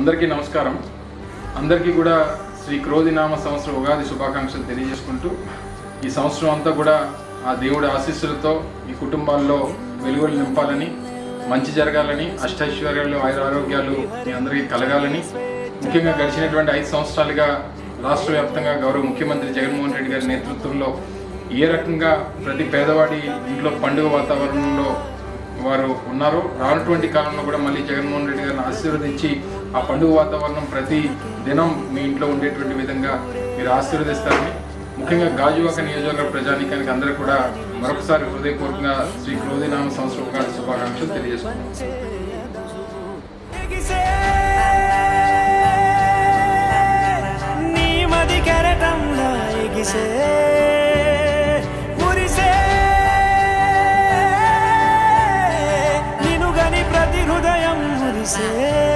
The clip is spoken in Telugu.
అందరికీ నమస్కారం. అందరికీ కూడా శ్రీ క్రోధినామ సంవత్సరం ఉగాది శుభాకాంక్షలు తెలియజేసుకుంటూ ఈ సంవత్సరం అంతా కూడా ఆ దేవుడి ఆశీస్సులతో ఈ కుటుంబాల్లో వెలుగులు నింపాలని మంచి జరగాలని అష్టైశ్వర్యాలు ఆయుర ఆరోగ్యాలు మీ అందరికీ కలగాలని ముఖ్యంగా గడిచినటువంటి ఐదు సంవత్సరాలుగా రాష్ట్ర వ్యాప్తంగా గౌరవ ముఖ్యమంత్రి జగన్మోహన్ రెడ్డి గారి నేతృత్వంలో ఏ రకంగా ప్రతి పేదవాడి ఇంట్లో పండుగ వాతావరణంలో వారు ఉన్నారు. రానటువంటి కాలంలో కూడా మళ్ళీ జగన్మోహన్ రెడ్డి గారిని ఆశీర్వదించి ఆ పండుగ వాతావరణం ప్రతి దినం మీ ఇంట్లో ఉండేటువంటి విధంగా మీరు ఆశీర్వదిస్తారని ముఖ్యంగా గాజువాక నియోజకవర్గ ప్రజానీకానికి అందరూ కూడా మరొకసారి హృదయపూర్వకంగా శ్రీ క్రోధినామ సంవత్సరం శుభాకాంక్షలు తెలియజేస్తున్నాం Bye.